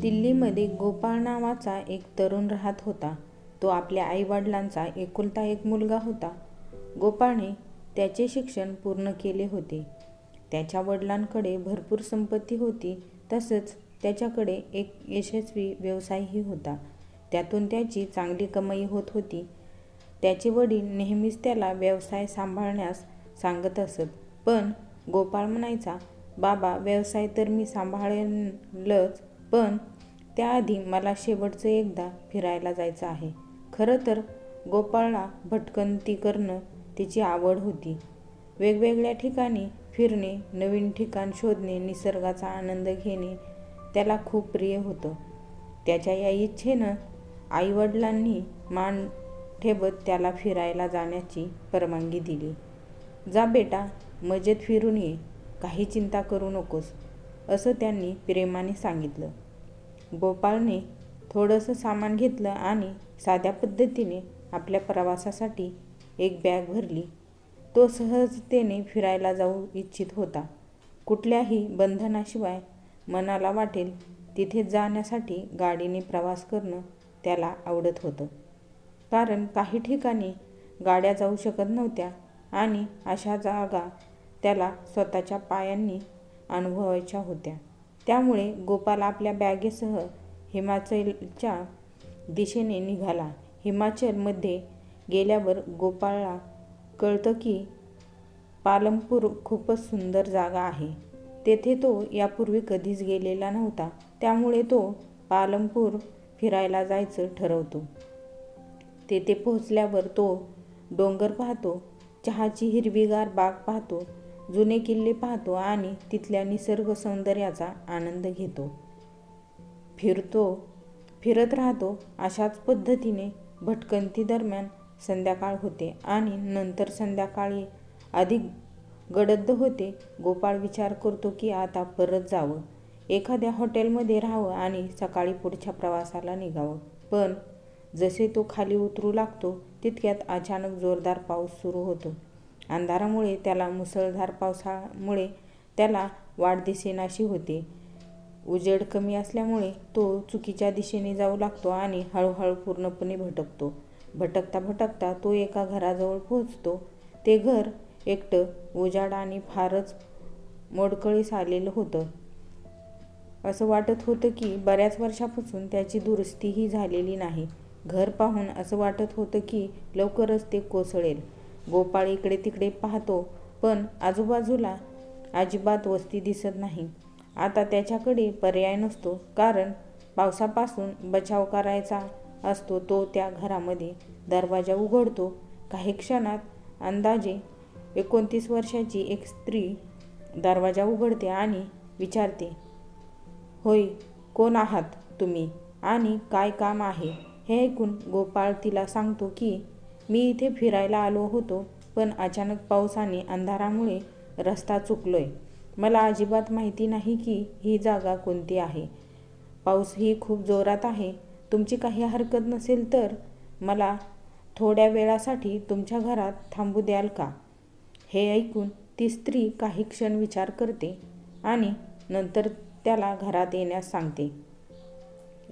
दिल्लीमध्ये गोपाळ नावाचा एक तरुण राहत होता. तो आपल्या आईवडिलांचा एकुलता एक मुलगा होता. गोपाळने त्याचे शिक्षण पूर्ण केले होते. त्याच्या वडिलांकडे भरपूर संपत्ती होती. तसंच त्याच्याकडे एक यशस्वी व्यवसायही होता. त्यातून त्याची चांगली कमाई होत होती. त्याचे वडील नेहमीच त्याला व्यवसाय सांभाळण्यास सांगत असत. पण गोपाळ म्हणायचा, बाबा व्यवसाय तर मी सांभाळेलच, पण त्याआधी मला शेवटचं एकदा फिरायला जायचं आहे. खरं तर गोपाळला भटकंती करणं तिची आवड होती. वेगवेगळ्या ठिकाणी फिरणे, नवीन ठिकाण शोधणे, निसर्गाचा आनंद घेणे त्याला खूप प्रिय होतं. त्याच्या या इच्छेनं आईवडिलांनी मान ठेवत त्याला फिरायला जाण्याची परवानगी दिली. जा बेटा, मजेत फिरून ये. काही चिंता करू नकोस, असं त्यांनी प्रेमाने सांगितलं. गोपाळने थोडंसं सामान घेतलं आणि साध्या पद्धतीने आपल्या प्रवासासाठी एक बॅग भरली. तो सहजतेने फिरायला जाऊ इच्छित होता. कुठल्याही बंधनाशिवाय मनाला वाटेल तिथे जाण्यासाठी गाडीने प्रवास करणं त्याला आवडत होतं. कारण काही ठिकाणी गाड्या जाऊ शकत नव्हत्या आणि अशा जागा त्याला स्वतःच्या पायांनी अनुभवायच्या होत्या. त्यामुळे गोपाल आपल्या बॅगेसह हिमाचलच्या दिशेने निघाला. हिमाचलमध्ये गेल्यावर गोपाळला कळतं की पालमपूर खूपच सुंदर जागा आहे. तेथे तो यापूर्वी कधीच गेलेला नव्हता. त्यामुळे तो पालमपूर फिरायला जायचं ठरवतो. तेथे पोहोचल्यावर तो डोंगर पाहतो, चहाची हिरवीगार बाग पाहतो, जुने किल्ले पाहतो आणि तिथल्या निसर्ग सौंदर्याचा आनंद घेतो. फिरतो फिरत राहतो. अशाच पद्धतीने भटकंतीदरम्यान संध्याकाळ होते आणि नंतर संध्याकाळी अधिक गडद्द होते. गोपाळ विचार करतो की आता परत जावं, एखाद्या हॉटेलमध्ये राहावं आणि सकाळी पुढच्या प्रवासाला निघावं. पण जसे तो खाली उतरू लागतो तितक्यात अचानक जोरदार पाऊस सुरू होतो. अंधारामुळे त्याला मुसळधार पावसामुळे त्याला वाट दिसेनाशी होते. उजेड कमी असल्यामुळे तो चुकीच्या दिशेने जाऊ लागतो आणि हळूहळू पूर्णपणे भटकतो. भटकता भटकता तो एका घराजवळ पोहोचतो. ते घर एकटं, उजाड आणि फारच मोडकळीस आलेलं होतं. असं वाटत होतं की बऱ्याच वर्षापासून त्याची दुरुस्तीही झालेली नाही. घर पाहून असं वाटत होतं की लवकरच ते कोसळेल. गोपाळ इकडे तिकडे पाहतो पण आजूबाजूला अजिबात वस्ती दिसत नाही. आता त्याच्याकडे पर्याय नसतो. कारण पावसापासून बचाव करायचा असतो. तो त्या घरामध्ये दरवाजा उघडतो. काही क्षणात अंदाजे एकोणतीस वर्षाची एक स्त्री दरवाजा उघडते आणि विचारते, होय, कोण आहात तुम्ही आणि काय काम आहे? हे ऐकून गोपाळ तिला सांगतो की मी इथे फिरायला आलो होतो पण अचानक पाऊस आणि अंधारामुळे रस्ता चुकलोय. मला अजिबात माहिती नाही की ही जागा कोणती आहे. पाऊस ही खूप जोरात आहे. तुमची काही हरकत नसेल तर मला थोड्या वेळासाठी तुमच्या घरात थांबू द्याल का? हे ऐकून ती स्त्री काही क्षण विचार करते आणि नंतर त्याला घरात येण्यास सांगते.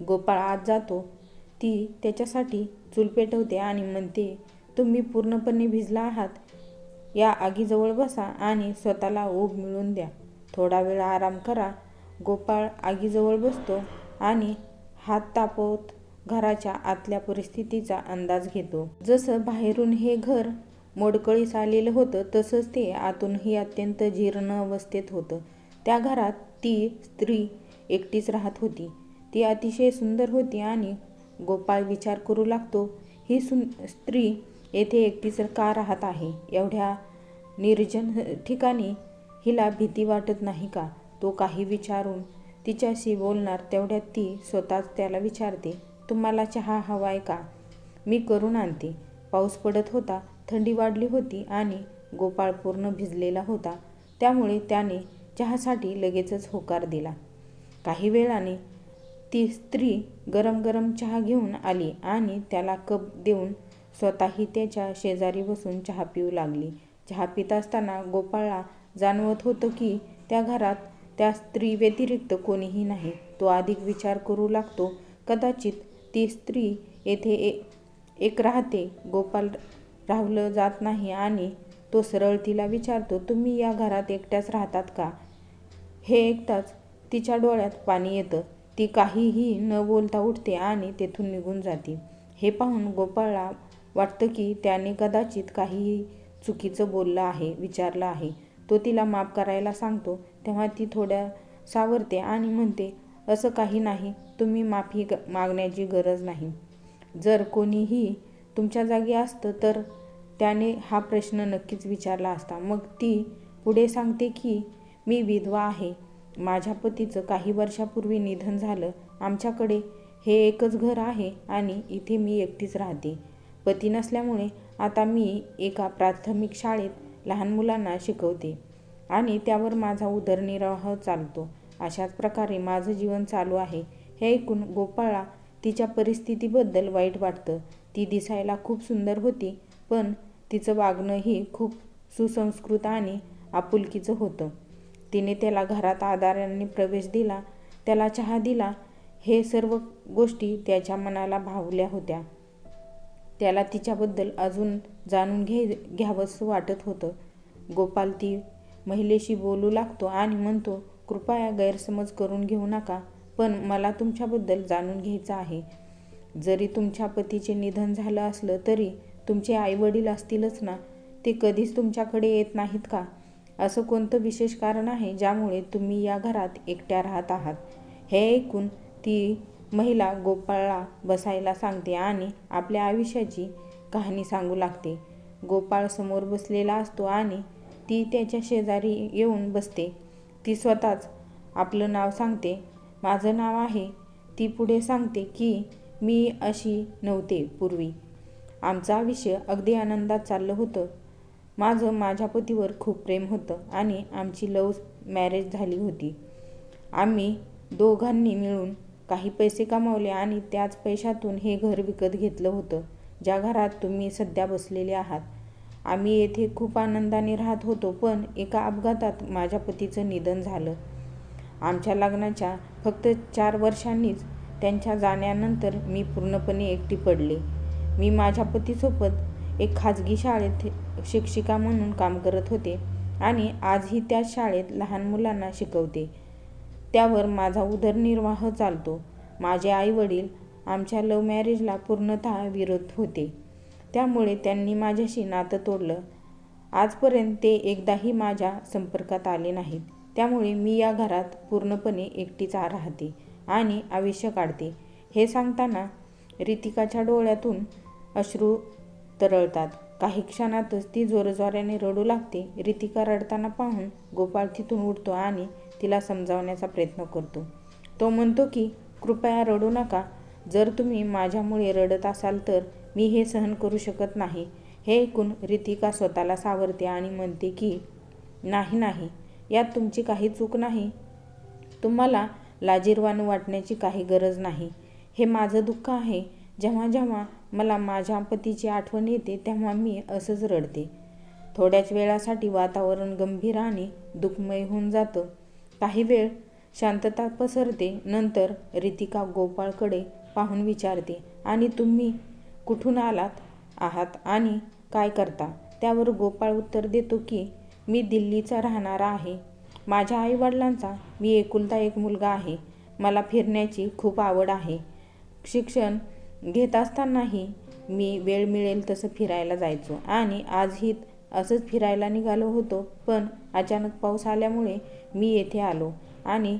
गोपाळ आत जातो. ती त्याच्यासाठी चूल पेटवते आणि म्हणते, तुम्ही पूर्णपणे भिजला आहात. या आगीजवळ बसा आणि स्वतःला ऊब मिळून द्या. थोडा वेळ आराम करा. गोपाळ आगीजवळ बसतो आणि हात तापवत घराच्या आतल्या परिस्थितीचा अंदाज घेतो. जसं बाहेरून हे घर मोडकळीस आलेलं होतं तसंच ते आतूनही अत्यंत जीर्ण अवस्थेत होतं. त्या घरात ती स्त्री एकटीच राहत होती. ती अतिशय सुंदर होती आणि गोपाळ विचार करू लागतो, ही सुन स्त्री येथे एकटीच का राहत आहे? एवढ्या निर्जन ठिकाणी हिला भीती वाटत नाही का? तो काही विचारून तिच्याशी बोलणार तेवढ्यात ती स्वतःच त्याला विचारते, तुम्हाला चहा हवाय का? मी करून आणते. पाऊस पडत होता. थंडी वाढली होती आणि गोपाळ पूर्ण भिजलेला होता. त्यामुळे त्याने चहासाठी लगेचच होकार दिला. काही वेळाने ती स्त्री गरम गरम चहा घेऊन आली आणि त्याला कप देऊन स्वतःही त्याच्या शेजारी बसून चहा पिऊ लागली. चहा पित असताना गोपाळला जाणवत होतं की त्या घरात त्या स्त्री व्यतिरिक्त कोणीही नाही. तो अधिक विचार करू लागतो. कदाचित ती स्त्री येथे ए एक राहते. गोपाल राहलं जात नाही आणि तो सरळ तिला विचारतो तुम्ही या घरात एकट्याच राहतात का? हे ऐकताच तिच्या डोळ्यात पाणी येतं. ती काहीही न बोलता उठते आणि तेथून निघून जाते. हे पाहून गोपाळला वाटतं की त्याने कदाचित काहीही चुकीचं बोललं आहे विचारलं आहे. तो तिला माफ करायला सांगतो. तेव्हा ती थोड्या सावरते आणि म्हणते असं काही नाही. तुम्ही माफी ग मागण्याची गरज नाही. जर कोणीही तुमच्या जागी असतं तर त्याने हा प्रश्न नक्कीच विचारला असता. मग ती पुढे सांगते की मी विधवा आहे. माझ्या पतीचं काही वर्षापूर्वी निधन झालं. आमच्याकडे हे एकच घर आहे आणि इथे मी एकटीच राहते. पती नसल्यामुळे आता मी एका प्राथमिक शाळेत लहान मुलांना शिकवते आणि त्यावर माझा उदरनिर्वाह चालतो. अशाच प्रकारे माझं जीवन चालू आहे. हे ऐकून गोपाळा तिच्या परिस्थितीबद्दल वाईट वाटतं. ती दिसायला खूप सुंदर होती पण तिचं वागणंही खूप सुसंस्कृत आणि आपुलकीचं होतं. तिने त्याला घरात आदाराने प्रवेश दिला त्याला चहा दिला. हे सर्व गोष्टी त्याच्या मनाला भावल्या होत्या. त्याला तिच्याबद्दल अजून जाणून घे घ्यावंसं वाटत होतं. गोपाल ती महिलेशी बोलू लागतो आणि म्हणतो कृपया गैरसमज करून घेऊ नका पण मला तुमच्याबद्दल जाणून घ्यायचं आहे. जरी तुमच्या पतीचे निधन झालं असलं तरी तुमचे आईवडील असतीलच ना? ते कधीच तुमच्याकडे येत नाहीत का? असं कोणतं विशेष कारण आहे ज्यामुळे तुम्ही या घरात एकट्या राहत आहात? हे ऐकून ती महिला गोपाळला बसायला सांगते आणि आपल्या आयुष्याची कहाणी सांगू लागते. गोपाळ समोर बसलेला असतो आणि ती त्याच्या शेजारी येऊन बसते. ती स्वतःच आपलं नाव सांगते. माझं नाव आहे. ती पुढे सांगते की मी अशी नव्हते पूर्वी. आमचं आयुष्य अगदी आनंदात चाललं होतं. माझं माझ्या पतीवर खूप प्रेम होतं आणि आमची लव मॅरेज झाली होती. आम्ही दोघांनी मिळून काही पैसे कमावले आणि त्याच पैशातून हे घर विकत घेतलं होतं ज्या घरात तुम्ही सध्या बसलेले आहात. आम्ही येथे खूप आनंदाने राहत होतो पण एका अपघातात माझ्या पतीचं निधन झालं. आमच्या लग्नाच्या फक्त चार वर्षांनीच त्यांच्या जाण्यानंतर मी पूर्णपणे एकटी पडले. मी माझ्या पतीसोबत एक खाजगी शाळेत शिक्षिका म्हणून काम करत होते आणि आजही त्या शाळेत लहान मुलांना शिकवते. त्यावर माझा उदरनिर्वाह चालतो. माझे आईवडील आमच्या लव्ह मॅरेजला पूर्णतः विरोध होते. त्यामुळे त्यांनी माझ्याशी नातं तोडलं. आजपर्यंत ते एकदाही माझ्या संपर्कात आले नाहीत. त्यामुळे मी या घरात पूर्णपणे एकटीच राहते आणि आयुष्य काढते. हे सांगताना रितिकाच्या डोळ्यातून अश्रू तरळतात. काही क्षणातच ती जोरजोऱ्याने रडू लागते. रितिका रडताना पाहून गोपाळ तिथून उठतो आणि तिला समजावण्याचा प्रयत्न करतो. तो म्हणतो की कृपया रडू नका. जर तुम्ही माझ्यामुळे रडत असाल तर मी हे सहन करू शकत नाही. हे ऐकून रितिका स्वतःला सावरते आणि म्हणते की नाही नाही. यात तुमची काही चूक नाही. तुम्हाला लाजीरवाणू वाटण्याची काही गरज नाही. हे माझं दुःख आहे. जेव्हा जेव्हा मला माझ्या पतीची आठवण येते तेव्हा मी असंच रडते. थोड्याच वेळासाठी वातावरण गंभीर आणि दुःखमय होऊन जातं. काही वेळ शांतता पसरते नंतर रितिका गोपाळकडे पाहून विचारते आणि तुम्ही कुठून आलात? आहात आणि काय करता? त्यावर गोपाळ उत्तर देतो की मी दिल्लीचा राहणारा आहे. माझ्या आईवडिलांचा मी एकुलता एक मुलगा आहे. मला फिरण्याची खूप आवड आहे. शिक्षण घेत असतानाही मी वेळ मिळेल तसं फिरायला जायचो. आणि आजही असंच फिरायला निघालो होतो पण अचानक पाऊस आल्यामुळे मी येथे आलो आणि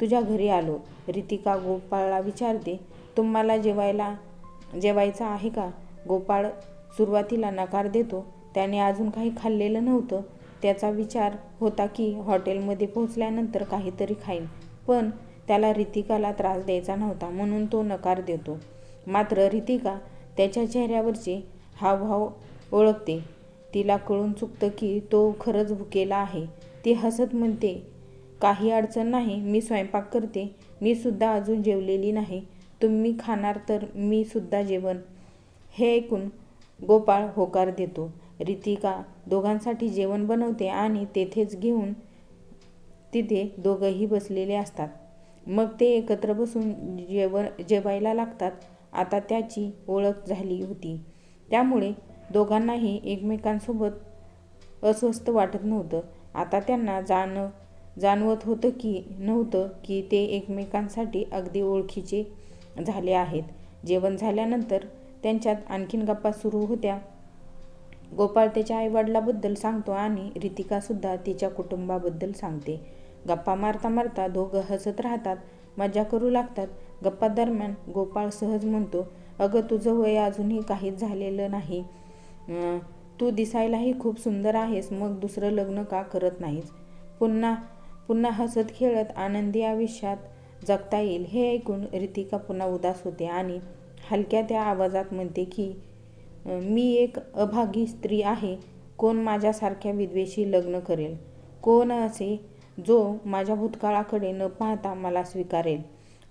तुझ्या घरी आलो. रितिका गोपाळला विचारते तुम्हाला जेवायला जेवायचं आहे का? गोपाळ सुरुवातीला नकार देतो. त्याने अजून काही खाल्लेलं नव्हतं. त्याचा विचार होता की हॉटेलमध्ये पोहोचल्यानंतर काहीतरी खाईन पण त्याला रितिकाला त्रास द्यायचा नव्हता म्हणून तो नकार देतो. मात्र रितिका त्याच्या चेहऱ्यावरचे हावभाव ओळखते. तिला कळून चुकतं की तो खरंच भुकेला आहे. ती हसत म्हणते काही अडचण नाही मी स्वयंपाक करते. मी सुद्धा अजून जेवलेली नाही. तुम्ही खाणार तर मी सुद्धा जेवण. हे ऐकून गोपाळ होकार देतो. रितिका दोघांसाठी जेवण बनवते आणि तेथेच घेऊन तिथे दोघंही बसलेले असतात. मग ते एकत्र बसून जेव जेवायला लागतात. आता त्याची ओळख झाली होती. त्यामुळे दोघांनाही एकमेकांसोबत अस्वस्थ वाटत नव्हतं. आता त्यांना जाणं जाणवत होतं की नव्हतं की ते एकमेकांसाठी अगदी ओळखीचे झाले आहेत. जेवण झाल्यानंतर त्यांच्यात आणखीन गप्पा सुरू होत्या. गोपाळ त्याच्या आईवडिलाबद्दल सांगतो आणि रितिकासुद्धा तिच्या कुटुंबाबद्दल सांगते. गप्पा मारता मारता दोघं हसत राहतात मजा करू लागतात गप्पा दरम्यान गोपाळ सहज म्हणतो अगं तुझं वय अजूनही काहीच झालेलं नाही. तू दिसायलाही खूप सुंदर आहेस मग दुसरं लग्न का करत नाहीस? पुन्हा पुन्हा हसत खेळत आनंदी आयुष्यात जगता येईल. हे ऐकून रितिका पुन्हा उदास होते आणि हलक्या त्या आवाजात म्हणते की मी एक अभागी स्त्री आहे. कोण माझ्यासारख्या विद्वेशी लग्न करेल? कोण असे जो माझ्या भूतकाळाकडे न पाहता मला स्वीकारेल?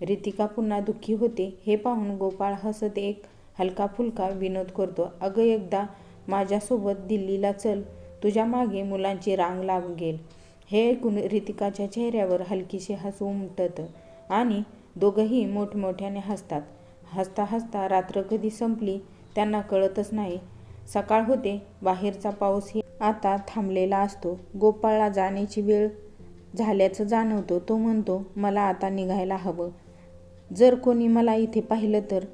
रितिका पुन्हा दुःखी होते. हे पाहून गोपाळ हसत एक हलका फुलका विनोद करतो. अगं एकदा माझ्यासोबत दिल्लीला चल. तुझ्या मागे मुलांची रांग लागेल हे ऐकून रितिकाच्या चेहऱ्यावर हलकीशी हसू उमटतं आणि दोघंही मोठमोठ्याने हसतात. हसता हसता रात्र कधी संपली त्यांना कळतच नाही. सकाळ होते. बाहेरचा पाऊसही आता थांबलेला असतो. गोपाळला जाण्याची वेळ झाल्याचं जाणवतो. तो म्हणतो मला आता निघायला हवं. जर कोणी मला इथे पाहिलं तर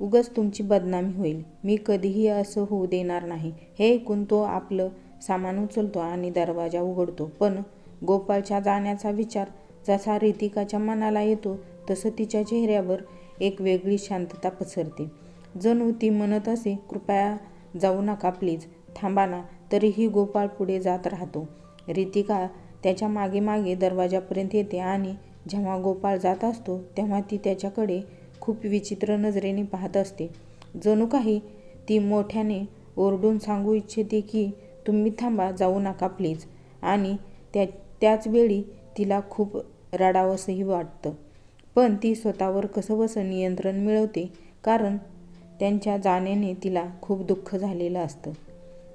उगच तुमची बदनामी होईल. मी कधीही असं होऊ देणार नाही. हे ऐकून तो आपलं सामान उचलतो आणि दरवाजा उघडतो. पण गोपाळच्या जाण्याचा विचार जसा रितिकाच्या मनाला येतो तसं तिच्या चेहऱ्यावर एक वेगळी शांतता पसरते. जणू ती म्हणत असे कृपया जाऊ नका प्लीज. थांबा ना. तरीही गोपाळ पुढे जात राहतो. रितिका त्याच्यामागे मागे दरवाजापर्यंत येते आणि जेव्हा गोपाळ जात असतो तेव्हा ती त्याच्याकडे खूप विचित्र नजरेने पाहत असते. जणू काही ती मोठ्याने ओरडून सांगू इच्छिते की तुम्ही थांबा जाऊ नका प्लीज आणि त्या त्याचवेळी तिला खूप रडावंसंही वाटतं. पण ती स्वतःवर कसं बसं नियंत्रण मिळवते कारण त्यांच्या जाण्याने तिला खूप दुःख झालेलं असतं.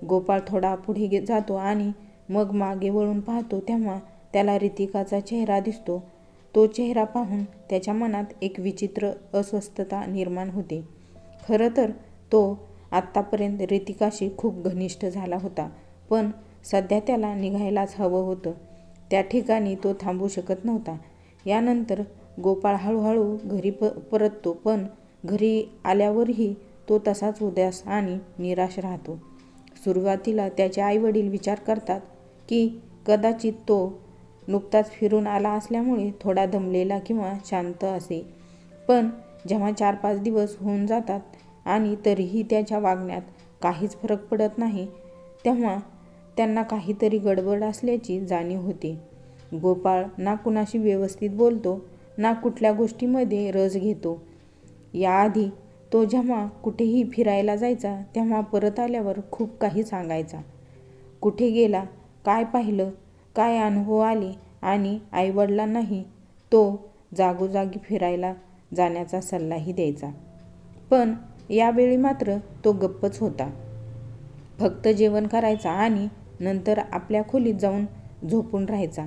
गोपाळ थोडा पुढे जातो आणि मग मागे वळून पाहतो तेव्हा त्याला रितिकाचा चेहरा दिसतो तो चेहरा पाहून त्याच्या मनात एक विचित्र अस्वस्थता निर्माण होते. खरं तर तो आत्तापर्यंत रितिकाशी खूप घनिष्ठ झाला होता पण सध्या त्याला निघायलाच हवं होतं. त्या ठिकाणी तो थांबू शकत नव्हता. यानंतर गोपाळ हळूहळू घरी प परततो पण घरी आल्यावरही तो तसाच उदयास आणि निराश राहतो. सुरुवातीला त्याचे आईवडील विचार करतात की कदाचित तो नुकताच फिरून आला असल्यामुळे थोडा दमलेला किंवा शांत असे. पण जेव्हा चार पाच दिवस होऊन जातात आणि तरीही त्याच्या वागण्यात काहीच फरक पडत नाही तेव्हा त्यांना काहीतरी गडबड असल्याची जाणीव होते. गोपाळ ना कुणाशी व्यवस्थित बोलतो ना कुठल्या गोष्टीमध्ये रस घेतो. याआधी तो जेव्हा कुठेही फिरायला जायचा तेव्हा परत आल्यावर खूप काही सांगायचा. कुठे गेला काय पाहिलं काय अनुभव आले आणि आईवडिलांनाही तो जागोजागी फिरायला जाण्याचा सल्लाही द्यायचा. पण यावेळी मात्र तो गप्पच होता. फक्त जेवण करायचा आणि नंतर आपल्या खोलीत जाऊन झोपून राहायचा.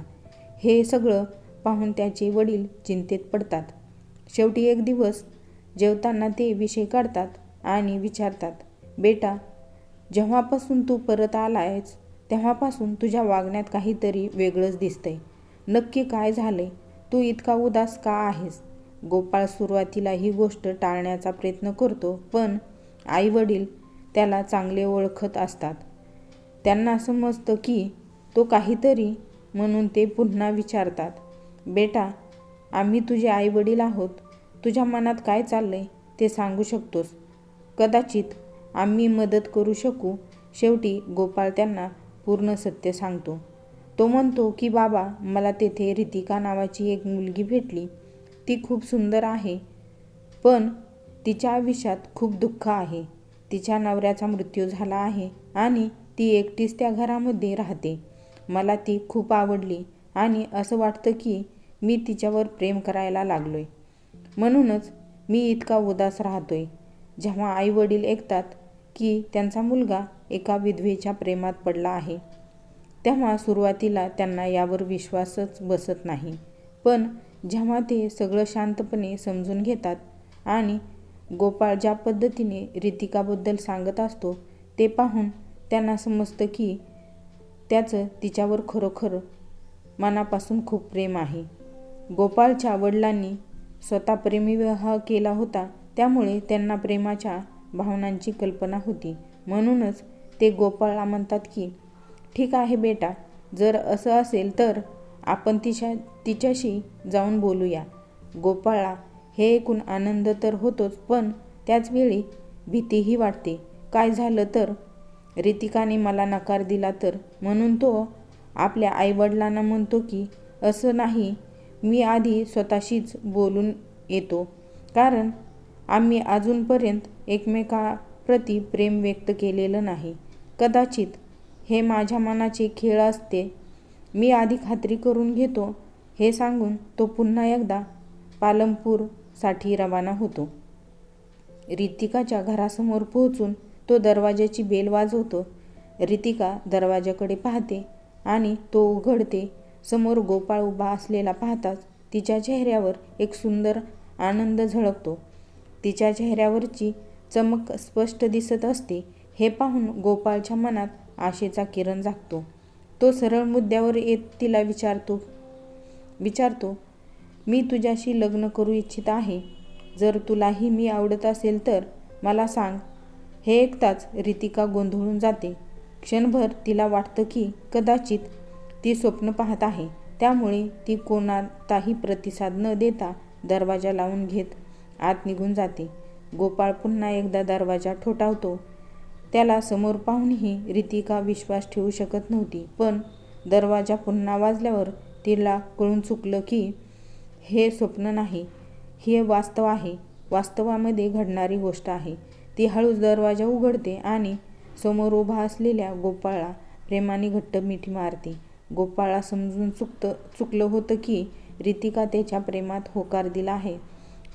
हे सगळं पाहून त्याचे वडील चिंतेत पडतात. शेवटी एक दिवस जेवताना ते विषय काढतात आणि विचारतात बेटा जेव्हापासून तू परत आला आहेस तेव्हापासून तुझ्या वागण्यात काहीतरी वेगळंच दिसतंय. नक्की काय झालंय? तू इतका उदास का आहेस? गोपाळ सुरुवातीला ही गोष्ट टाळण्याचा प्रयत्न करतो पण आईवडील त्याला चांगले ओळखत असतात. त्यांना समजतं की तो काहीतरी म्हणून ते पुन्हा विचारतात. बेटा आम्ही तुझे आईवडील आहोत. तुझ्या मनात काय चाललंय ते सांगू शकतोस. कदाचित आम्ही मदत करू शकू. शेवटी गोपाळ त्यांना पूर्ण सत्य सांगतो. तो म्हणतो की बाबा मला तेथे रितिका नावाची एक मुलगी भेटली. ती खूप सुंदर आहे पण तिच्या आयुष्यात खूप दुःख आहे. तिच्या नवऱ्याचा मृत्यू झाला आहे आणि ती एकटीच त्या घरामध्ये राहते. मला ती खूप आवडली आणि असं वाटतं की मी तिच्यावर प्रेम करायला लागलो आहे म्हणूनच मी इतका उदास राहतोय. जेव्हा आई वडील ऐकतात की त्यांचा मुलगा एका विधवेच्या प्रेमात पडला आहे. तेव्हा सुरुवातीला त्यांना यावर विश्वासच बसत नाही. पण जेव्हा ते सगळं शांतपणे समजून घेतात आणि गोपाळ ज्या पद्धतीने रितिकाबद्दल सांगत असतो ते पाहून त्यांना समजतं की त्याचं तिच्यावर खरोखर मनापासून खूप प्रेम आहे. गोपाळच्या वडिलांनी स्वतः प्रेमविवाह केला होता त्यामुळे त्यांना प्रेमाच्या भावनांची कल्पना होती. म्हणूनच ते गोपाळला म्हणतात की ठीक आहे बेटा जर असं असेल तर आपण तिच्या तिच्याशी जाऊन बोलूया गोपाळला हे ऐकून आनंद तर होतोच पण त्याचवेळी भीतीही वाटते. काय झालं तर? रितिकाने मला नकार दिला तर म्हणून तो आपल्या आईवडिलांना म्हणतो की असं नाही मी आधी स्वतःशीच बोलून येतो. कारण आम्ही अजूनपर्यंत एकमेकाप्रती प्रेम व्यक्त केलेलं नाही. कदाचित हे माझ्या मनाचे खेळ असते. मी आधी खात्री करून घेतो. हे सांगून तो पुन्हा एकदा पालमपूरसाठी रवाना होतो. रितिकाच्या घरासमोर पोहोचून तो दरवाजाची बेल वाजवतो. रितिका दरवाजाकडे पाहते आणि तो उघडते. समोर गोपाळ उभा असलेला पाहताच तिच्या चेहऱ्यावर एक सुंदर आनंद झळकतो. तिच्या चेहऱ्यावरची चमक स्पष्ट दिसत असते. हे पाहून गोपाळच्या मनात आशेचा किरण जागतो. तो सरळ मुद्द्यावर येत तिला विचारतो विचारतो मी तुझ्याशी लग्न करू इच्छित आहे. जर तुलाही मी आवडत असेल तर मला सांग. हे ऐकताच रितिका गोंधळून जाते. क्षणभर तिला वाटतं की कदाचित ती स्वप्न पाहत आहे. त्यामुळे ती कोणाचाही प्रतिसाद न देता दरवाजा लावून घेत आत निघून जाते. गोपाळ पुन्हा एकदा दरवाजा ठोठावतो. त्याला समोर पाहूनही रितिका विश्वास ठेवू शकत नव्हती. पण दरवाजा पुन्हा वाजल्यावर तिला कळून चुकलं की हे स्वप्न नाही हे वास्तव आहे. वास्तवामध्ये घडणारी गोष्ट आहे. ती हळूच दरवाजा उघडते आणि समोर उभा असलेल्या गोपाळला प्रेमाने घट्ट मिठी मारते. गोपाळला समजून चुकतं चुकलं होतं की रितिका त्याच्या प्रेमात होकार दिला आहे.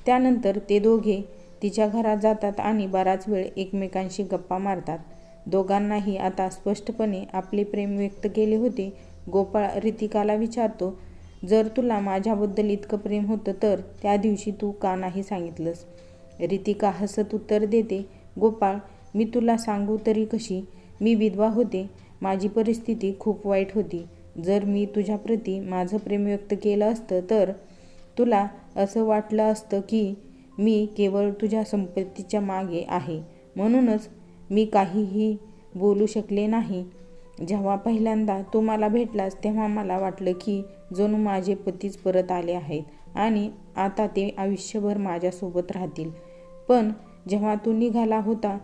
त्यानंतर ते दोघे तिच्या घरात जातात आणि बराच वेळ एकमेकांशी गप्पा मारतात. दोघांनाही आता स्पष्टपणे आपले प्रेम व्यक्त केले होते. गोपाळ रितिकाला विचारतो जर तुला माझ्याबद्दल इतकं प्रेम होतं तर त्या दिवशी तू का नाही सांगितलंस? रितिका हसत उत्तर देते गोपाळ मी तुला सांगू तरी कशी? मी विधवा होते. माझी परिस्थिती खूप वाईट होती. जर मी तुझ्याप्रती माझं प्रेम व्यक्त केलं असतं तर तुला असं वाटलं असतं की मी केवळ तुझ्या संपत्तीच्या मागे आहे. म्हणूनच मी काहीही बोलू शकले नाही. जेव्हा पहिल्यांदा तू मला भेटलास तेव्हा मला वाटलं की जणू माझे पतीच परत आले आहेत आणि आता ते आयुष्यभर माझ्यासोबत राहतील. पण जेव्हा तू निघाला होता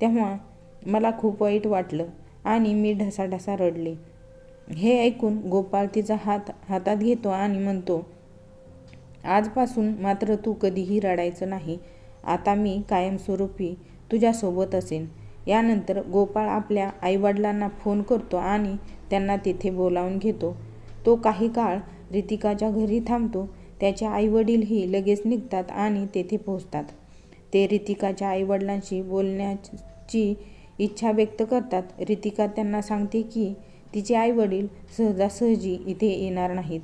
तेव्हा मला खूप वाईट वाटलं आणि मी ढसाढसा रडले. हे ऐकून गोपाळ तिचा हात हातात घेतो आणि म्हणतो आजपासून मात्र तू कधीही रडायचं नाही. आता मी कायमस्वरूपी तुझ्यासोबत असेन. यानंतर गोपाळ आपल्या आईवडिलांना फोन करतो आणि त्यांना तिथे बोलावून घेतो. तो काही काळ रितिकाच्या घरी थांबतो. त्याचे आईवडीलही लगेच निघतात आणि तेथे पोहोचतात. ते रितिकाच्या आईवडिलांशी बोलण्याची इच्छा व्यक्त करतात. रितिका त्यांना सांगते की तिचे आईवडील सहजासहजी इथे येणार नाहीत.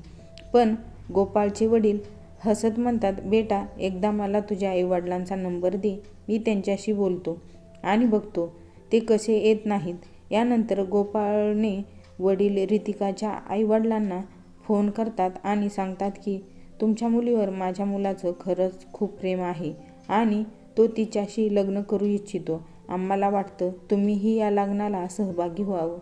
पण गोपाळचे वडील हसत म्हणतात बेटा एकदा मला तुझ्या आईवडिलांचा नंबर दे मी त्यांच्याशी बोलतो आणि बघतो ते कसे येत नाहीत. यानंतर गोपाळने वडील रितिकाच्या आईवडिलांना फोन करतात आणि सांगतात की तुमच्या मुलीवर माझ्या मुलाचं खरंच खूप प्रेम आहे आणि तो तिच्याशी लग्न करू इच्छितो. आम्हाला वाटतं तुम्हीही या लग्नाला सहभागी व्हावं.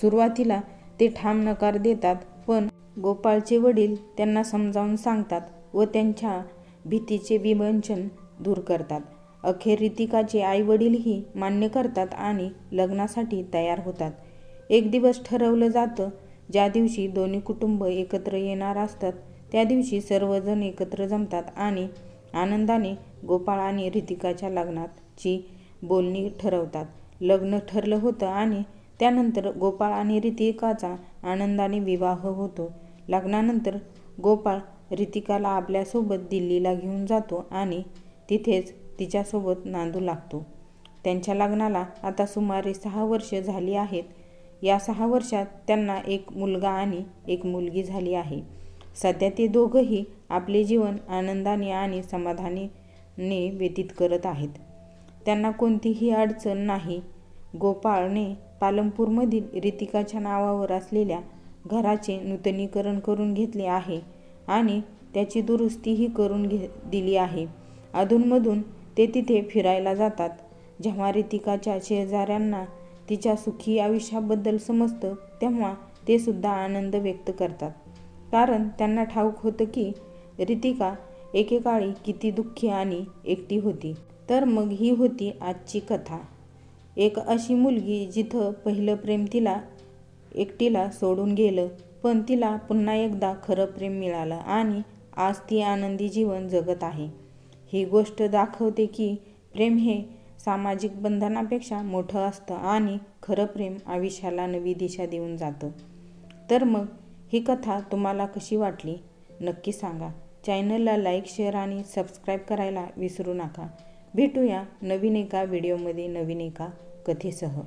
सुरुवातीला ते ठाम नकार देतात पण गोपाळचे वडील त्यांना समजावून सांगतात व त्यांच्या भीतीचे विमोचन दूर करतात. अखेर रितिकाचे आईवडीलही मान्य करतात आणि लग्नासाठी तयार होतात. एक दिवस ठरवलं जातं ज्या दिवशी दोन्ही कुटुंब एकत्र येणार असतात त्या दिवशी सर्वजण एकत्र जमतात आणि आनंदाने गोपाळ आणि रितिकाच्या लग्नाची बोलणी ठरवतात. लग्न ठरलं होतं आणि त्यानंतर गोपाळ आणि रितिकाचा आनंदाने विवाह होतो. लग्नानंतर गोपाळ रितिकाला आपल्यासोबत दिल्लीला घेऊन जातो आणि तिथेच तिच्यासोबत नांदू लागतो. त्यांच्या लग्नाला आता सुमारे सहा वर्ष झाली आहेत. या सहा वर्षात त्यांना एक मुलगा आणि एक मुलगी झाली आहे. सध्या ते दोघंही आपले जीवन आनंदाने आणि समाधानीने व्यतीत करत आहेत. त्यांना कोणतीही अडचण नाही. गोपाळने पालमपूरमधील रितिकाच्या नावावर असलेल्या घराचे नूतनीकरण करून घेतले आहे. आणि त्याची दुरुस्तीही करून घे दिली आहे. अधूनमधून ते तिथे फिरायला जातात. जेव्हा रितिकाच्या शेजाऱ्यांना तिच्या सुखी आयुष्याबद्दल समजतं तेव्हा ते सुद्धा आनंद व्यक्त करतात. कारण त्यांना ठाऊक होतं की रितिका एकेकाळी किती दुःखी आणि एकटी होती. तर मग ही होती आजची कथा. एक अशी मुलगी जिथं पहिलं प्रेम तिला एकटीला सोडून गेलं पण तिला पुन्हा एकदा खरं प्रेम मिळालं आणि आज ती आनंदी जीवन जगत आहे. ही गोष्ट दाखवते की प्रेम हे सामाजिक बंधनापेक्षा मोठं असतं आणि खरं प्रेम आयुष्याला नवी दिशा देऊन जातं. तर मग ही कथा तुम्हाला कशी वाटली? नक्की सांगा. चॅनलला लाईक शेअर आणि सबस्क्राईब करायला विसरू नका. भेटूया नवीन एका व्हिडिओमध्ये नवीन एका कथेसह.